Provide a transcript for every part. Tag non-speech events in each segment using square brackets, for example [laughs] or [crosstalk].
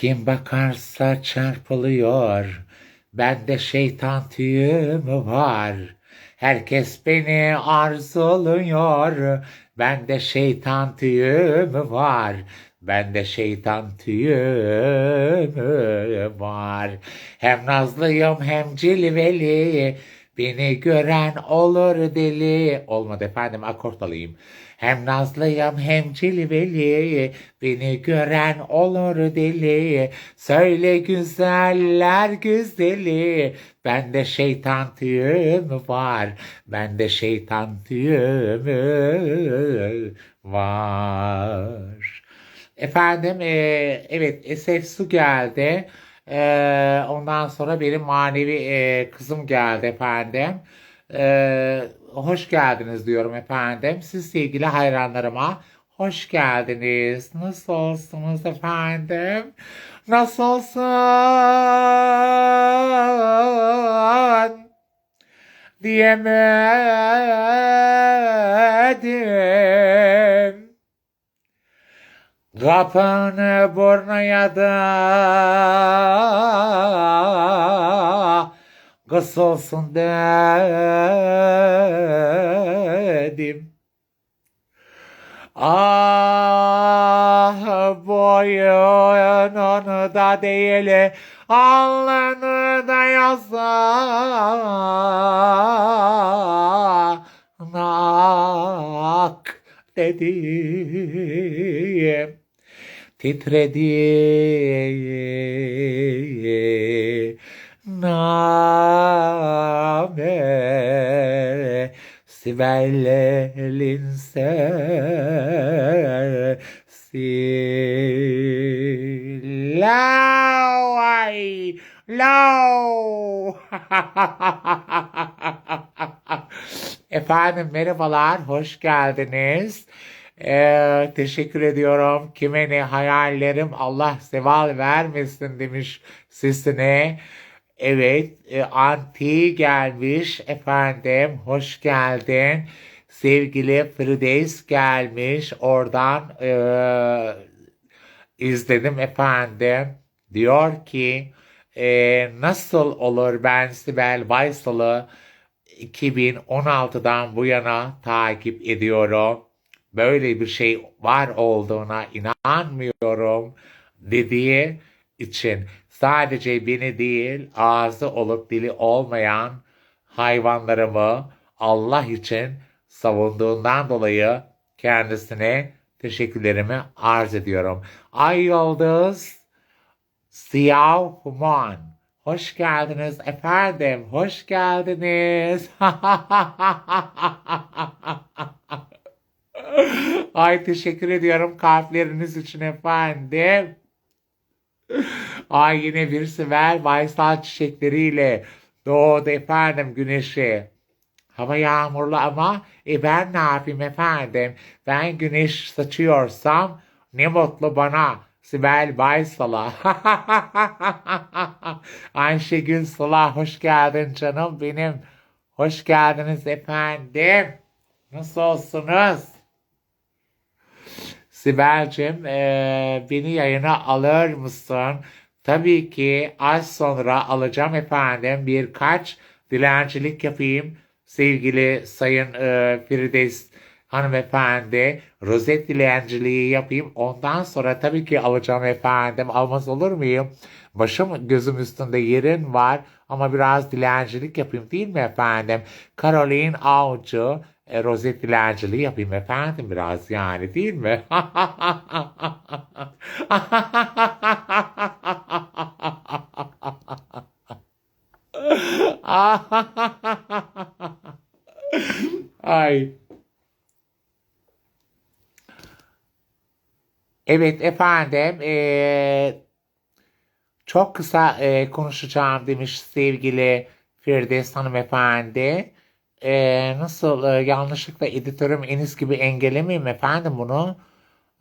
Kim bakarsa çarpılıyor. Bende şeytan tüyü mü var? Herkes beni arzuluyor. Bende şeytan tüyü mü var? Bende şeytan tüyü mü var? Hem nazlıyım hem cilveli. Beni gören olur deli. Olmadı efendim akort alayım. Hem nazlıyım hem cilveli. Beni gören olur deli. Söyle güzeller güzeli. Bende şeytan tüyü mü var? Bende şeytan tüyü mü var? Efendim eee, evet Esef Su geldi. Eee, ondan sonra benim manevi eee, kızım geldi efendim. Eee, hoş geldiniz diyorum efendim. Siz sevgili hayranlarıma hoş geldiniz. Nasılsınız efendim? Nasılsın? Diyemedim. Kapını burnaya da kısılsın dedim. Ah boyununu da değil alnını da yazanak dedim titredi name Sibel'in sesi Lay Lav [laughs] Efendim merhabalar, hoş geldiniz. Ee, teşekkür ediyorum. Kime ne hayallerim Allah seval vermesin demiş sesine. Evet, e, anti gelmiş efendim. Hoş geldin. Sevgili Firdevs gelmiş. Oradan e, izledim efendim. Diyor ki e, nasıl olur ben Sibel Baysal'ı 2016'dan bu yana takip ediyorum. Böyle bir şey var olduğuna inanmıyorum dediği için sadece beni değil ağzı olup dili olmayan hayvanlarımı Allah için savunduğundan dolayı kendisine teşekkürlerimi arz ediyorum. Ay Yıldız Siyah Human. Hoş geldiniz efendim. Hoş geldiniz. [laughs] Ay teşekkür ediyorum kalpleriniz için efendim. Ay yine bir Sibel Baysal çiçekleriyle doğdu efendim güneşi. Hava yağmurlu ama e ben ne yapayım efendim? Ben güneş saçıyorsam ne mutlu bana. Sibel Baysal'a. [laughs] Ayşegül Sıla hoş geldin canım benim. Hoş geldiniz efendim. Nasılsınız? Sibel'cim eee, beni yayına alır mısın? Tabii ki az sonra alacağım efendim. Birkaç dilencilik yapayım. Sevgili Sayın eee Firdevs hanımefendi rozet dilenciliği yapayım. Ondan sonra tabii ki alacağım efendim. Almaz olur muyum? Başım gözüm üstünde yerin var ama biraz dilencilik yapayım değil mi efendim? Caroline Avcı e, rozet dilenciliği yapayım efendim biraz yani değil mi? Ay. Evet efendim eee, çok kısa eee, konuşacağım demiş sevgili Firdevs hanımefendi. Eee, nasıl eee, yanlışlıkla editörüm Enis gibi engellemeyeyim efendim bunu.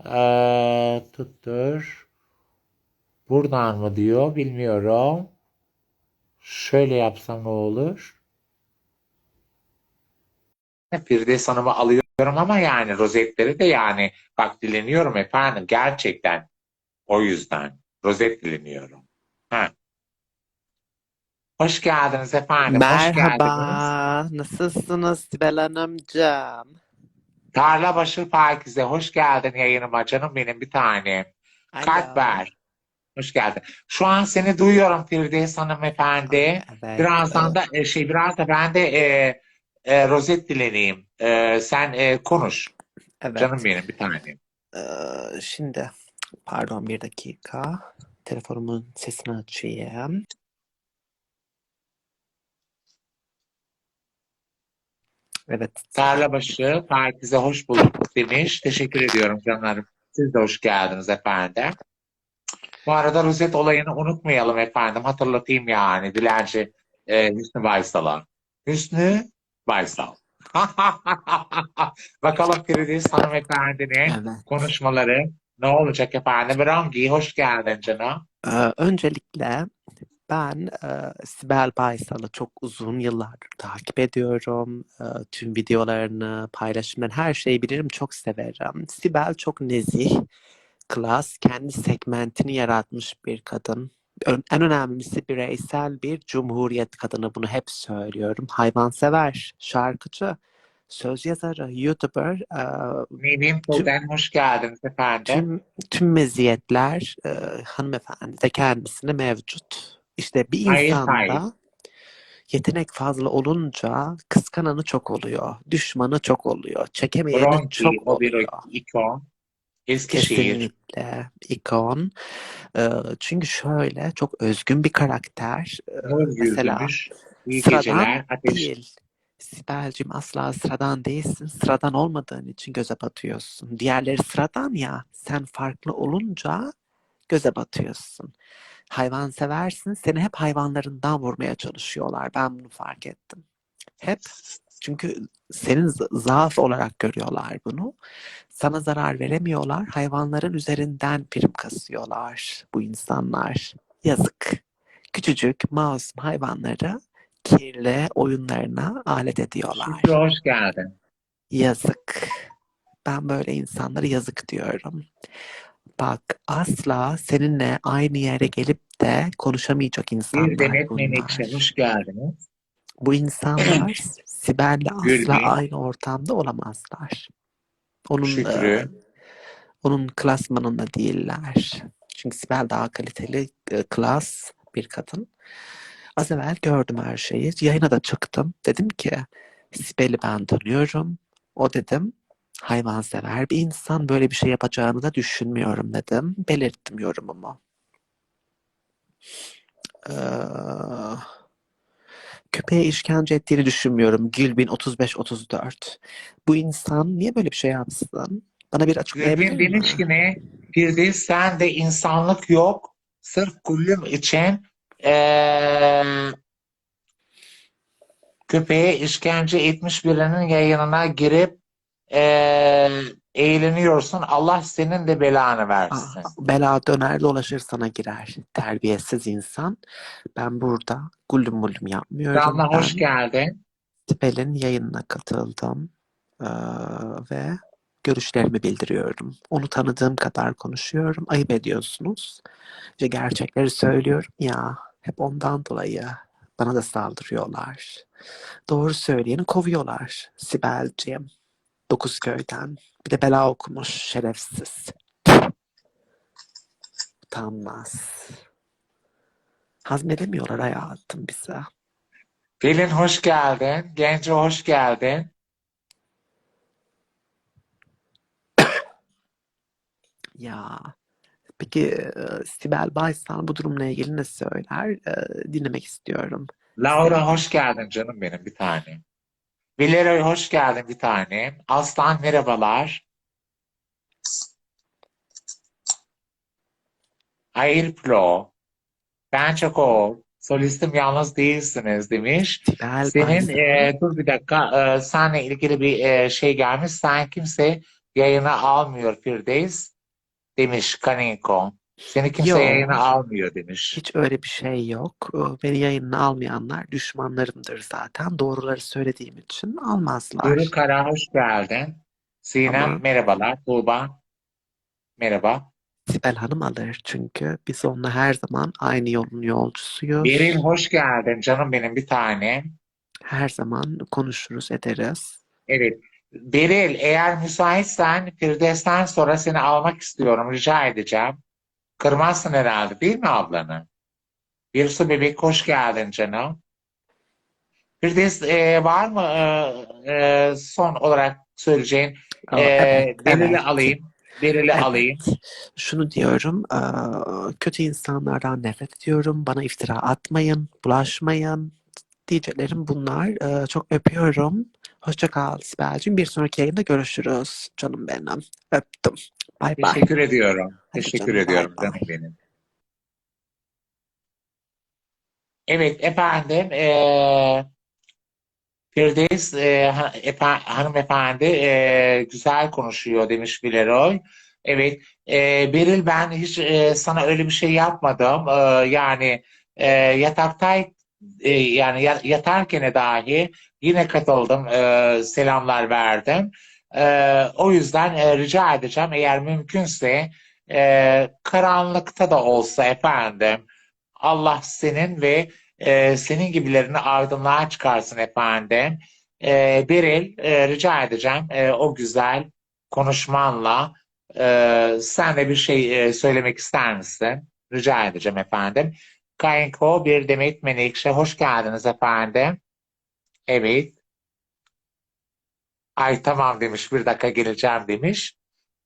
Eee, tuttur. Buradan mı diyor bilmiyorum. Şöyle yapsam ne olur? Firdevs Hanım'ı alıyorum ama yani rozetleri de yani bak dileniyorum efendim gerçekten o yüzden Rozet dileniyorum. Ha. Hoş geldiniz efendim. Hoş geldiniz. Merhaba, nasılsınız Sibel Hanımcığım? Tarlabaşı Pakize hoş geldin yayınıma canım benim bir tane. Alo. Kalp ver. Hoş geldin. Şu an seni duyuyorum Firdevs hanımefendi. Evet, Birazdan da e, şey biraz da ben de e, e, rozet dileneyim. E, sen e, konuş. evet. Canım benim bir tane. E, şimdi, pardon bir dakika. Telefonumun sesini açayım. Evet, Tarlabaşı Pakize hoş bulduk demiş. Teşekkür ediyorum canlarım. Siz de hoş geldiniz efendim. Bu arada rozet olayını unutmayalım efendim. Hatırlatayım yani. Dilenci e, Hüsnü Baysal'a. Hüsnü Baysal. [laughs] Bakalım Firdevs hanımefendinin evet. konuşmaları ne olacak efendim? Rangi hoş geldin canım. E, öncelikle ben e, Sibel Baysal'ı çok uzun yıllardır takip ediyorum. E, tüm videolarını, paylaşımlarını, her şeyi bilirim, çok severim. Sibel çok nezih, klas, kendi segmentini yaratmış bir kadın. Ö- En önemlisi bireysel bir cumhuriyet kadını. Bunu hep söylüyorum. Hayvansever, şarkıcı, söz yazarı, YouTuber, e, Nevin Pulden hoş geldiniz efendim. tüm tüm meziyetler e, hanımefendi de kendisine mevcut. İşte bir insanda hayır. yetenek fazla olunca kıskananı çok oluyor, düşmanı çok oluyor, çekemeyeni Bronchi çok oluyor. ikon. Eskişehir. Kesinlikle ikon. E, çünkü şöyle çok özgün bir karakter. E, Nur mesela. İyi sıradan geceler. Ateş. değil. Sibel'cim asla sıradan değilsin. Sıradan olmadığın için göze batıyorsun. Diğerleri sıradan ya. Sen farklı olunca göze batıyorsun. Hayvan seversin. Seni hep hayvanlarından vurmaya çalışıyorlar. Ben bunu fark ettim. Hep. Çünkü senin za- zaaf olarak görüyorlar bunu. Sana zarar veremiyorlar. Hayvanların üzerinden prim kasıyorlar bu insanlar. Yazık. Küçücük masum hayvanları kirli oyunlarına alet ediyorlar. Şükrü hoş geldin. Yazık. Ben böyle insanlara yazık diyorum. Bak asla seninle aynı yere gelip de konuşamayacak Bir insanlar Demet Menekşe bunlar. hoş geldiniz. Bu insanlar [clears throat] Sibel'le asla aynı ortamda olamazlar. Onun Şükrü. onun klasmanında değiller. Çünkü Sibel daha kaliteli, e, klas bir kadın. Az evvel gördüm her şeyi. Yayına da çıktım. Dedim ki Sibel'i ben tanıyorum. O dedim hayvansever bir insan. Böyle bir şey yapacağını da düşünmüyorum dedim. Belirttim yorumumu. Ee, köpeğe işkence ettiğini düşünmüyorum. Gülbin 35-34. Bu insan niye böyle bir şey yapsın? Bana bir açıklayabilir Gülbin demiş mi? ki ne? Firdevs sen de insanlık yok. Sırf Güllüm için eee, köpeğe işkence etmiş birinin yayınına girip eee, eğleniyorsun. Allah senin de belanı Ah, versin. bela döner dolaşır sana girer. Terbiyesiz insan. Ben burada gullüm mullüm yapmıyorum. Damla hoş geldin. Sibel'in yayınına katıldım. Ee, ve görüşlerimi bildiriyorum. Onu tanıdığım kadar konuşuyorum. Ayıp ediyorsunuz. İşte gerçekleri söylüyorum ya. Hep ondan dolayı bana da saldırıyorlar. Doğru söyleyeni kovuyorlar. Sibel'ciğim. Dokuzköy'den. Bir de bela okumuş şerefsiz. Utanmaz. Hazmedemiyorlar hayatım bize. Pelin hoş geldin. Genco hoş geldin. [coughs] Ya peki e, Sibel Baysal bu durumla ilgili ne söyler? E, dinlemek istiyorum. Laura hoş geldin canım benim bir tane. Valeria hoş geldin bir tane. Aslan merhabalar. Airplo. Ben Çakol. Solistim yalnız değilsiniz demiş. Sibel Senin e, dur bir dakika e, seninle ilgili bir e, şey gelmiş. Sen kimse yayına almıyor Firdevs demiş Kaniko. Seni kimse Yok. yayına almıyor demiş. hiç öyle bir şey yok. E, Beni yayınına almayanlar düşmanlarımdır zaten. Doğruları söylediğim için almazlar. Duru Kara hoş geldin. Sinem Tamam. merhabalar. Tuğba merhaba. Sibel Hanım alır çünkü biz onunla her zaman aynı yolun yolcusuyuz. Beril hoş geldin canım benim bir tane. Her zaman konuşuruz, ederiz. Evet. Beril eğer müsaitsen Firdevs'ten sonra seni almak istiyorum. Rica edeceğim. Kırmazsın herhalde değil mi ablanı? Bir su bebek hoş geldin canım. Firdevs e, var mı e, e, son olarak söyleyeceğin? E, evet, alayım. Evet. alayım. Şunu diyorum, eee, kötü insanlardan nefret ediyorum. Bana iftira atmayın, bulaşmayın. Diyeceklerim bunlar. Eee, çok öpüyorum. Hoşça kal Sibel'cim. Bir sonraki yayında görüşürüz. Canım benim. Öptüm. Bay bay. Teşekkür ediyorum. Hadi Teşekkür canım, ediyorum bay. canım benim. Evet efendim eee Firdevs eee, ha- efe- hanımefendi eee, güzel konuşuyor demiş Bileroy. Evet eee, Beril ben hiç eee, sana öyle bir şey yapmadım. Eee, yani eee yataktay eee, yani ya- yatarken dahi yine katıldım eee, selamlar verdim. Eee, o yüzden eee, rica edeceğim eğer mümkünse eee, karanlıkta da olsa efendim Allah senin ve e, senin gibilerini aydınlığa çıkarsın efendim. E, Beril, e, rica edeceğim e, o güzel konuşmanla e, sen de bir şey e, söylemek ister misin? Rica edeceğim efendim. Kayınko bir Demet Menekşe, hoş geldiniz efendim. Evet. Ay tamam demiş, bir dakika geleceğim demiş.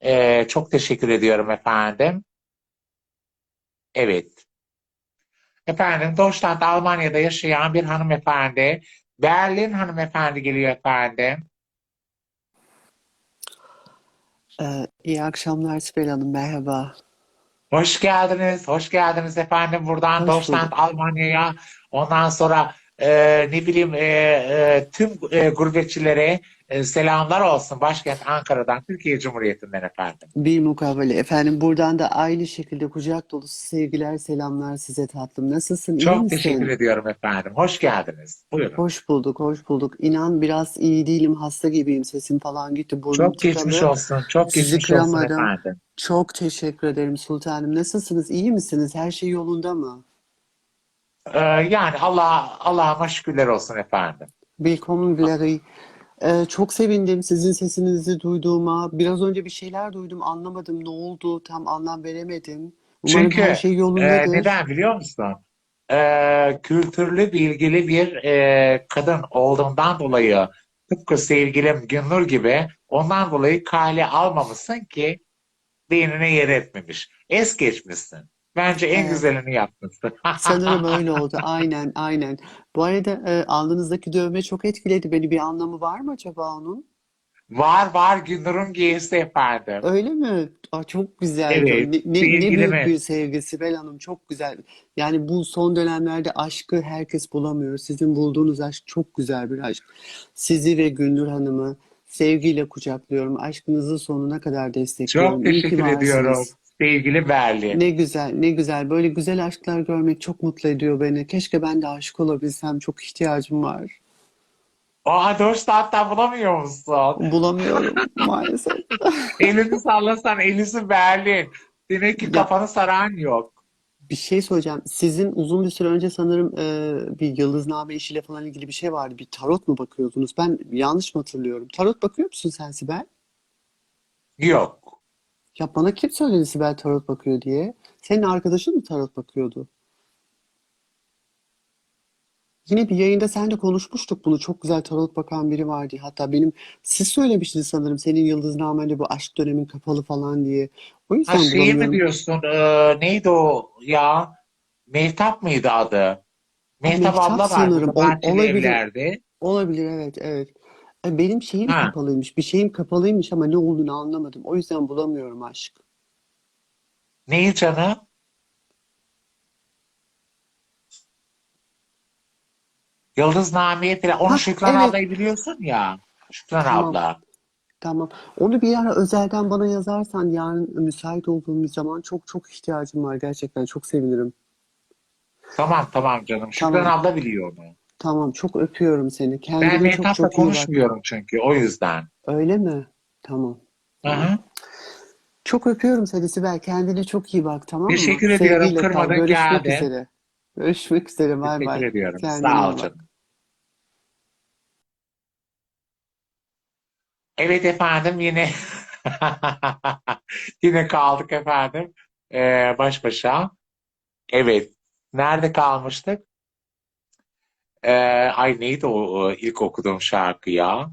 E, çok teşekkür ediyorum efendim. Evet. Efendim, Deutschland, Almanya'da yaşayan bir hanımefendi. Berlin hanımefendi geliyor efendim. Ee, iyi akşamlar Sibel Hanım, merhaba. Hoş geldiniz, hoş geldiniz efendim buradan Hoş Deutschland. Almanya'ya. Ondan sonra e, ne bileyim e, e, tüm e, gurbetçilere selamlar olsun. Başkent Ankara'dan, Türkiye Cumhuriyeti'nden efendim. Bir mukabele. Efendim buradan da aynı şekilde kucak dolusu sevgiler, selamlar size tatlım. Nasılsın, iyi Çok teşekkür misin? ediyorum efendim. Hoş geldiniz. Buyurun. Hoş bulduk, hoş bulduk. İnan biraz iyi değilim, hasta gibiyim. Sesim falan gitti, burnum Çok geçmiş tıkalı. olsun, çok Sizi geçmiş olsun kıramadım. efendim. Çok teşekkür ederim sultanım. Nasılsınız, iyi misiniz? Her şey yolunda mı? E, yani Allah Allah'a şükürler olsun efendim. Willkommen Valerie. Ee, çok sevindim sizin sesinizi duyduğuma. Biraz önce bir şeyler duydum, anlamadım ne oldu, tam anlam veremedim. Umarım Çünkü her şey e, yolundadır. neden biliyor musun? E, kültürlü, bilgili bir e, kadın olduğundan dolayı tıpkı sevgilim Günnur gibi ondan dolayı kale almamışsın ki beynine yer etmemiş. Es geçmişsin. Bence en Evet. güzelini yapmışsın. [laughs] Sanırım öyle oldu. Aynen, aynen. Bu arada e, alnınızdaki dövme çok etkiledi beni. Bir anlamı var mı acaba onun? Var var Günnur'un giysi efendim. Öyle mi? Aa, çok güzel. Evet, Ne, ne, ne büyük sevgilime. bir sevgi Sibel Hanım. Çok güzel. Yani bu son dönemlerde aşkı herkes bulamıyor. Sizin bulduğunuz aşk çok güzel bir aşk. Sizi ve Gündür Hanım'ı sevgiyle kucaklıyorum. Aşkınızı sonuna kadar destekliyorum. Çok İyi ki teşekkür ediyorum varsınız. Sevgili Berlin. Ne güzel, ne güzel. Böyle güzel aşklar görmek çok mutlu ediyor beni. Keşke ben de aşık olabilsem. Çok ihtiyacım var. Aa 4 saatten bulamıyor musun? Bulamıyorum [laughs] maalesef. Elini sallasan elisi Berlin. Demek ki kafanı saran yok. bir şey söyleyeceğim. Sizin uzun bir süre önce sanırım e, bir yıldızname işiyle falan ilgili bir şey vardı. Bir tarot mu bakıyordunuz? Ben yanlış mı hatırlıyorum? Tarot bakıyor musun sen Sibel? Yok. Ya bana kim söyledi Sibel tarot bakıyor diye? Senin arkadaşın mı tarot bakıyordu? Yine bir yayında seninle konuşmuştuk bunu. Çok güzel tarot bakan biri var diye. Hatta benim siz söylemiştiniz sanırım senin yıldıznamende bu aşk dönemin kapalı falan diye. O Ha yüzden şey mi bulamıyorum. diyorsun? Ee, neydi o ya? Mehtap mıydı adı? Ha, Mehtap Mehtap abla var sanırım. Ol- olabilir. evlerde. Olabilir evet evet. E, Benim şeyim Ha. kapalıymış. Bir şeyim kapalıymış ama ne olduğunu anlamadım. O yüzden bulamıyorum aşk. Neyi canım? Yıldızname'yi falan. Onu Ha Şükran evet. ablayı biliyorsun ya. Şükran Tamam. abla. Tamam. Onu bir ara özelden bana yazarsan yarın müsait olduğum bir zaman çok çok ihtiyacım var gerçekten. Çok sevinirim. Tamam tamam canım. Şükran Tamam. abla biliyor onu. Tamam. Çok öpüyorum seni. Ben Kendine çok Mehtap'la çok iyi bak. konuşmuyorum çünkü o yüzden. Öyle mi? Tamam. Hı. Çok öpüyorum seni Sibel. Kendine çok iyi bak tamam mı? Teşekkür ediyorum. Sevgiyle kal. Kırmadın Görüşmek üzere. Görüşmek üzere. Bay Teşekkür bay. ediyorum. Kendine Sağ ol bak. canım. Evet efendim yine [laughs] yine kaldık efendim ee, baş başa. Evet. Nerede kalmıştık? Ee, ay neydi o, ilk okuduğum şarkı ya?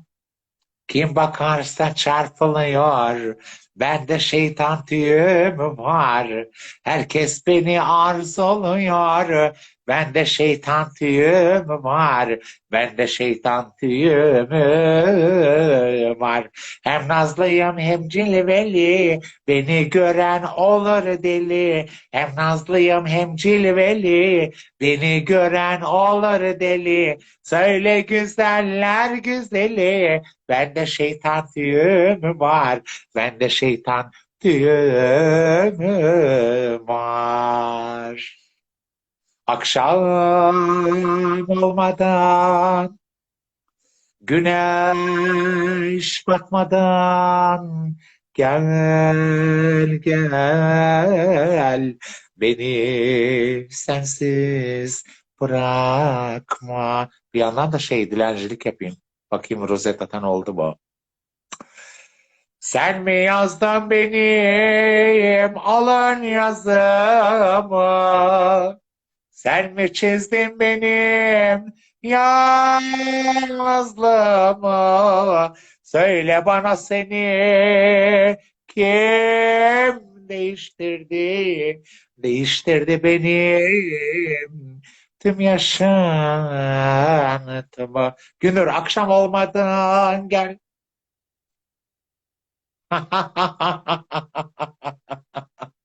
Kim bakarsa çarpılıyor. Bende şeytan tüyü mü var? Herkes beni arzuluyor. Bende şeytan tüyü mü var? Bende şeytan tüyü mü var? Hem nazlıyım hem cilveli. Beni gören olur deli. Hem nazlıyım hem cilveli. Beni gören olur deli. Söyle güzeller güzeli. Bende şeytan tüyü mü var? Bende şeytan tüyü mü var? Akşam olmadan, güneş batmadan gel gel beni sensiz bırakma. Bir yandan da şey dilencilik yapayım. Bakayım Rosetta'dan oldu mu? Sen mi yazdın benim alın yazımı? Sen mi çizdin benim yazlımı? Söyle bana seni kim değiştirdi? Değiştirdi benim tüm yaşantımı. Günür akşam olmadan gel. [laughs]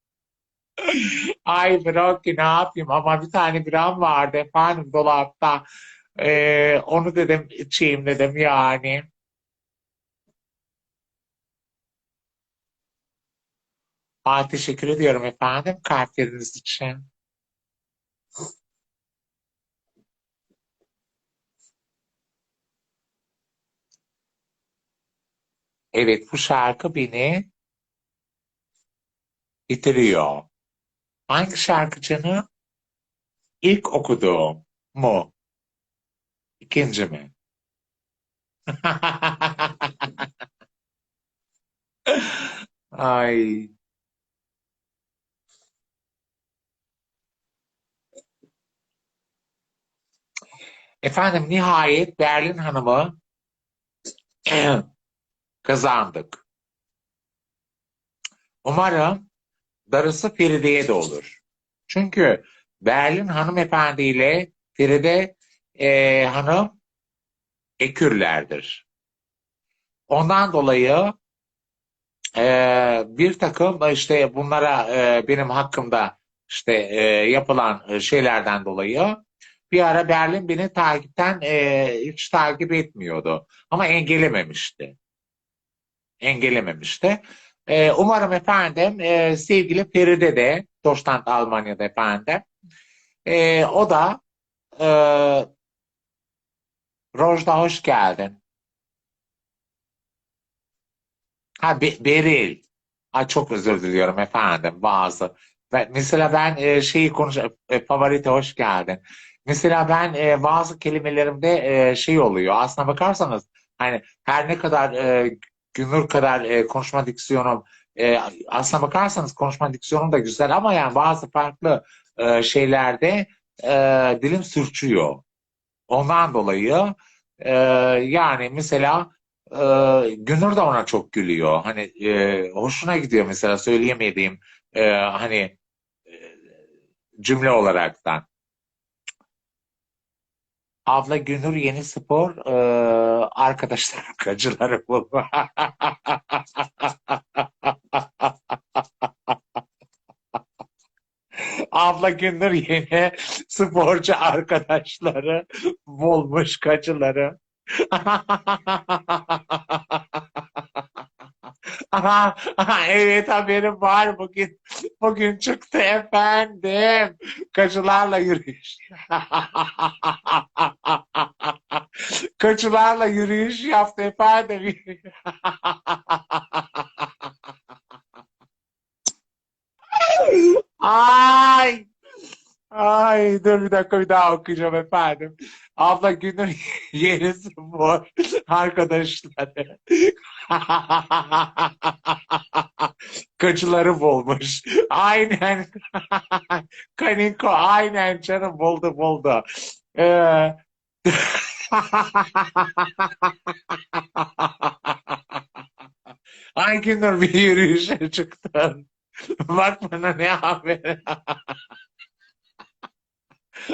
Ay Broki ne yapayım ama bir tane gram vardı efendim dolapta. Ee, onu dedim içeyim dedim yani. Ay teşekkür ediyorum efendim kalpleriniz için. Evet bu şarkı beni bitiriyor. Hangi şarkıcını? İlk okuduğum mu? İkinci mi? [laughs] Ay. Efendim nihayet Berlin Hanım'ı [clears throat] kazandık. Umarım darısı Feride'ye de olur. Çünkü Berlin hanımefendi ile Feride e, hanım ekürlerdir. Ondan dolayı e, bir takım işte bunlara e, benim hakkımda işte e, yapılan şeylerden dolayı bir ara Berlin beni takipten e, hiç takip etmiyordu. Ama engellememişti. Engellememişti. E, umarım efendim e, sevgili Feride de Deutschland Almanya'da efendim e, o da e, Rojda hoş geldin. Ha Be- Beril. Ay çok özür diliyorum efendim bazı. Ben, mesela ben e, şeyi konuş e, favorite hoş geldin. Mesela ben e, bazı kelimelerimde e, şey oluyor. Aslına bakarsanız hani her ne kadar e, Günür kadar e, konuşma diksiyonum e, aslına bakarsanız konuşma diksiyonum da güzel ama yani bazı farklı e, şeylerde e, dilim sürçüyor. Ondan dolayı e, yani mesela e, Günür de ona çok gülüyor. Hani e, hoşuna gidiyor mesela söyleyemediğim e, hani e, cümle olaraktan. Abla Günür Yeni Spor e, arkadaşlar [laughs] kacıları bulma. Abla Gündür yeni sporcu arkadaşları bulmuş kaçıları. [laughs] Aha, aha, evet haberim var bugün. Bugün çıktı efendim. Kacılarla yürüyüş. [laughs] Kacılarla yürüyüş yaptı efendim. [laughs] Ay Ay dur bir dakika bir daha okuyacağım efendim. Abla günün [laughs] yenisi bu arkadaşları. [laughs] Kaçıları bulmuş. Aynen. [laughs] Kaniko aynen canım buldu buldu. Ee... Ay Gündür bir yürüyüşe çıktın. Bak bana ne haber.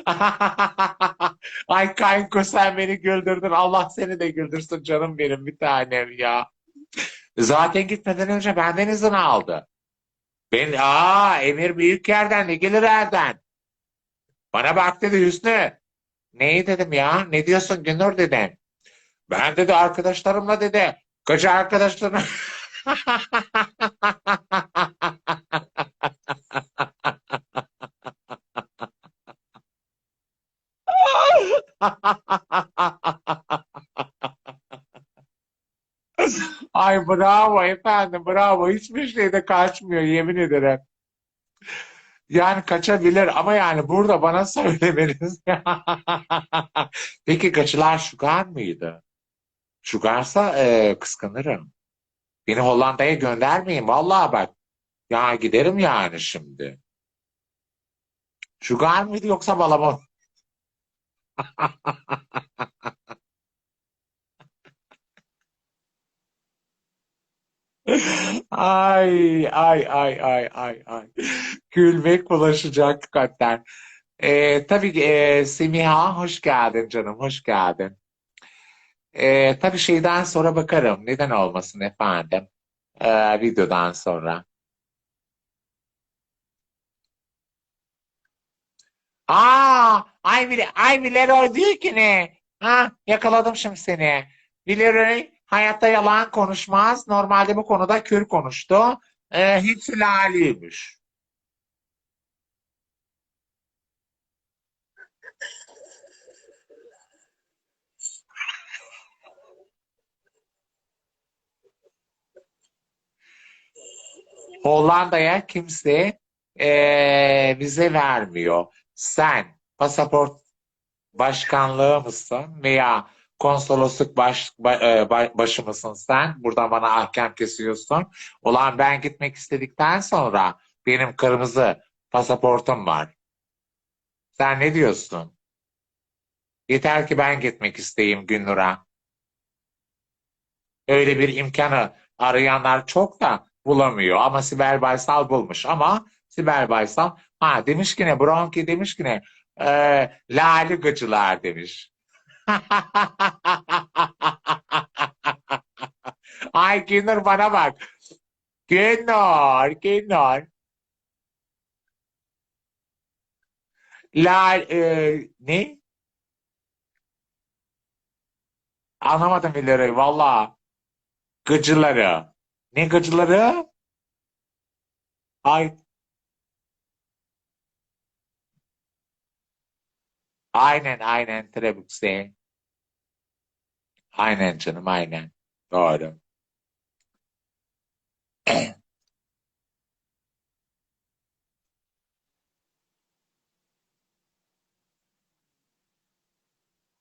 [laughs] Ay kanko sen beni güldürdün. Allah seni de güldürsün canım benim bir tanem ya. Zaten gitmeden önce benden izin aldı. Ben aa Emir Büyüker'den ne gelir elden. Bana bak dedi Hüsnü. Neyi dedim ya? Ne diyorsun Günür dedim. Ben dedi arkadaşlarımla dedi. Koca arkadaşlarım. [laughs] Ay bravo efendim bravo. Hiçbir şeyde kaçmıyor yemin ederim. Yani kaçabilir ama yani burada bana söylemeniz. [laughs] Peki kaçılar Şugar mıydı? Şugarsa e, kıskanırım. Beni Hollanda'ya göndermeyin. Vallahi bak. Ya giderim yani şimdi. Şugar mıydı yoksa balama? Ay ay ay ay ay ay. Gülmek bulaşacak hakikaten. Ee, tabii ki e, Semiha hoş geldin canım hoş geldin. Ee, tabii şeyden sonra bakarım. Neden olmasın efendim? Ee, videodan sonra. Aa, ay bile ay Bileroy diyor ki ne? Ha, yakaladım şimdi seni. Bileroy hayatta yalan konuşmaz. Normalde bu konuda kür konuştu. Ee, hepsi laliymiş. Hollanda'ya kimse ee, vize vermiyor. Sen pasaport başkanlığı mısın veya konsolosluk baş, ba- e, ba- başı mısın sen? Buradan bana ahkam kesiyorsun. Ulan ben gitmek istedikten sonra benim kırmızı pasaportum var. Sen ne diyorsun? Yeter ki ben gitmek isteyeyim Günnur'a. Öyle bir imkanı arayanlar çok da bulamıyor. Ama Sibel Baysal bulmuş. Ama Sibel ha demiş ki ne Bronki demiş ki ne e, lali gıcılar demiş. [laughs] Ay Günnur bana bak. Günnur, Günnur. Lal, e, ne? Anlamadım bile valla. Gıcıları. Ne gıcıları? Ay, aynen aynen Trebuchet. Aynen canım aynen. Doğru. [clears throat]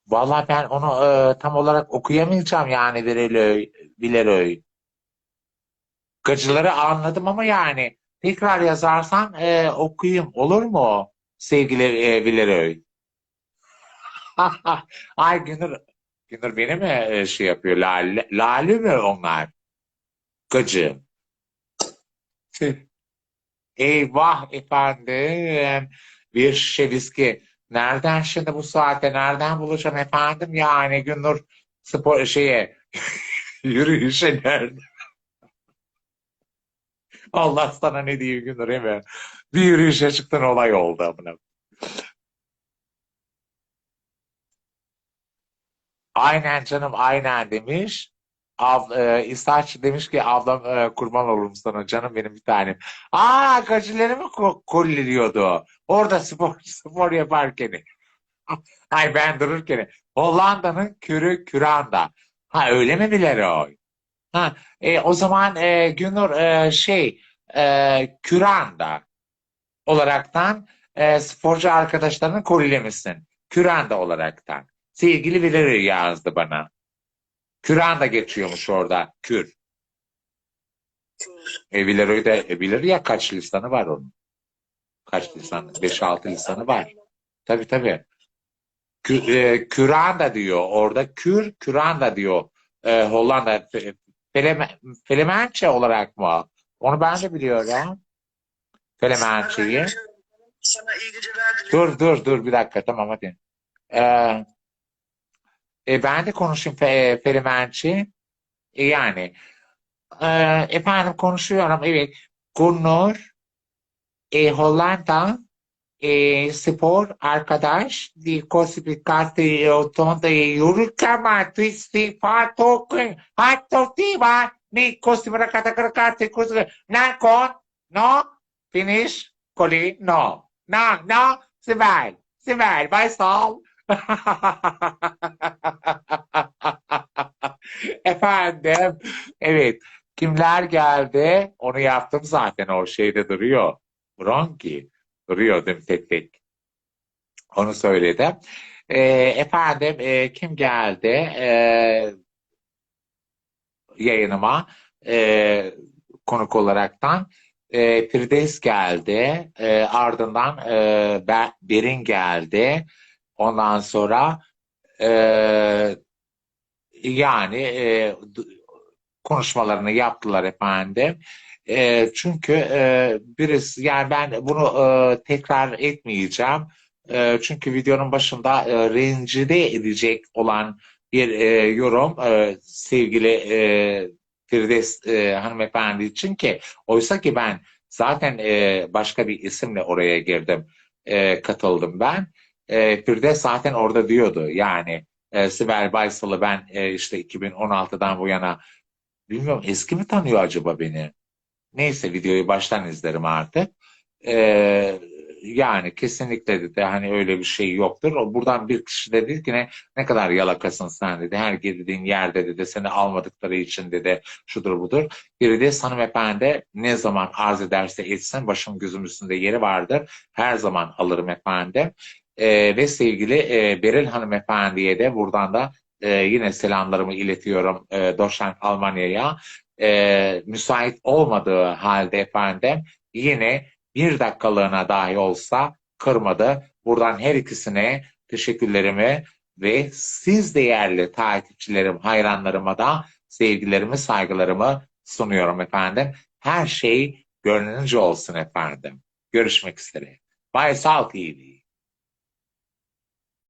Valla ben onu e, tam olarak okuyamayacağım yani Bileroy. Bileroy. Gıcıları anladım ama yani tekrar yazarsan e, okuyayım olur mu sevgili e, Bileroy? [laughs] Ay Günür, Günür beni mi e, şey yapıyor? Lale, lale mi onlar? Gıcı. Tüh. Eyvah efendim. Bir şişe viski. Nereden şimdi bu saatte nereden bulacağım efendim? Yani Günür spor şeye [laughs] yürüyüşe nerede? [laughs] Allah sana ne diyeyim Günür değil mi? Bir yürüyüşe çıktın olay oldu amına. Aynen canım aynen demiş. Ab, e, İsaç demiş ki ablam e, kurban olurum sana canım benim bir tanem. Aa gacileri mi ko- kolleniyordu? Orada spor [laughs] spor yaparken. [laughs] Ay ben dururken. Hollanda'nın kürü küranda. Ha öyle mi Bileroy? Ha e, o zaman e, Günür e, şey e, küranda. olaraktan e, sporcu arkadaşlarını kolilemişsin. Küranda olaraktan. Sevgili Valerie yazdı bana. Küranda geçiyormuş orada. Kür. E, de e, bilir ya kaç lisanı var onun. Kaç lisan? 5-6 lisanı var. Tabii tabii. Kü, e, Küranda diyor. Orada Kür, Küranda diyor. E, Hollanda. Fe- Feleme, Felemençe olarak mı? Onu ben de biliyorum. Felemençe'yi. Sana iyi geceler diliyorum. Dur dur dur bir dakika tamam hadi. Ee, e, ben de konuşayım fe, Felemençe. E, yani e, efendim konuşuyorum evet. Gunnur e, Hollanda e, spor arkadaş. Di classificate tonda yurikama twisti fatokun hatotiva ni cosimra nakon no. Finish koli no. No no. Sibel Sibel Baysal [laughs] Efendim evet kimler geldi? Onu yaptım zaten o şeyde duruyor. Bronki duruyor değil mi tek tek. Onu söyledim. Ee, efendim e, kim geldi Ee, yayınıma? E, konuk olaraktan e, Firdevs geldi E, ardından e, Be- Berin geldi ondan sonra e, yani e, konuşmalarını yaptılar efendim. E, çünkü e, birisi yani ben bunu e, tekrar etmeyeceğim. E, çünkü videonun başında e, rencide edecek olan bir e, yorum e, sevgili e, Firdevs e, hanımefendi için ki oysa ki ben zaten e, başka bir isimle oraya girdim, e, katıldım ben. E, Firdevs zaten orada diyordu yani e, Sibel Baysal'ı ben e, işte 2016'dan bu yana bilmiyorum eski mi tanıyor acaba beni? Neyse videoyu baştan izlerim artık. E, yani kesinlikle dedi hani öyle bir şey yoktur. O buradan bir kişi de dedi ki ne, ne kadar yalakasın sen dedi. Her girdiğin yerde dedi seni almadıkları için dedi şudur budur. Biri de hanımefendi ne zaman arz ederse etsin başım gözüm üstünde yeri vardır. Her zaman alırım efendim. E, ve sevgili e, Beril hanımefendiye de buradan da e, yine selamlarımı iletiyorum e, Deutschland Almanya'ya. E, müsait olmadığı halde efendim yine bir dakikalığına dahi olsa kırmadı. Buradan her ikisine teşekkürlerimi ve siz değerli takipçilerim, hayranlarıma da sevgilerimi, saygılarımı sunuyorum efendim. Her şey gönlünüzce olsun efendim. Görüşmek üzere. Baysal TV.